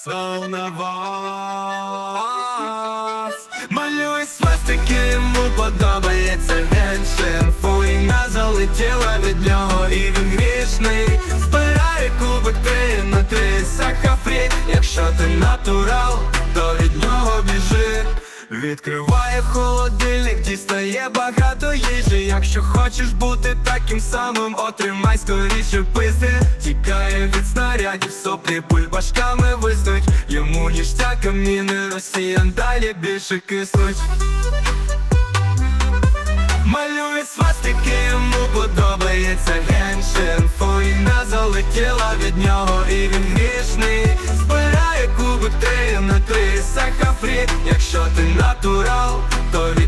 Став на вас. Малюй свастики, йому подобається. Геншин Фуйна залетіла від нього. І він грішний Збирає кубик три на три. Сахафрі Якщо ти натурал, то від нього біжи. Відкриває холодильник, дістає багато їжі. Якщо хочеш бути таким самим, отримай скоріше пизди. Тікає від снарядів, соплі бульбашками виснуть Йому каміни росіян далі більше киснуть Малює свастики, йому подобається геншин. Фуйна залетіла від нього і він грішний. Збирає кубик три на три сахафрі. Якщо ти натурал, то від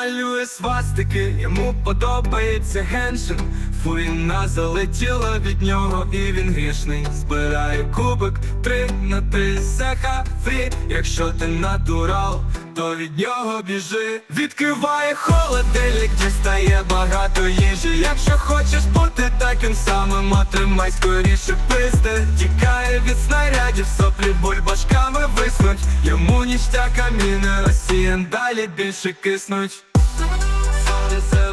Малює свастики, йому подобається геншин. Фуїна залетіла від нього і він грішний. Збирає кубик три на три сеха фрі Якщо ти натурал, то від нього біжи. Відкриває холодильник, дістає багато їжі. Якщо хочеш бути таким самим, отримай скоріше пизди. Тікає від снарядів, соплі бульбашками виснуть. Йому ніштяк каміни, росіян далі більше киснуть honest.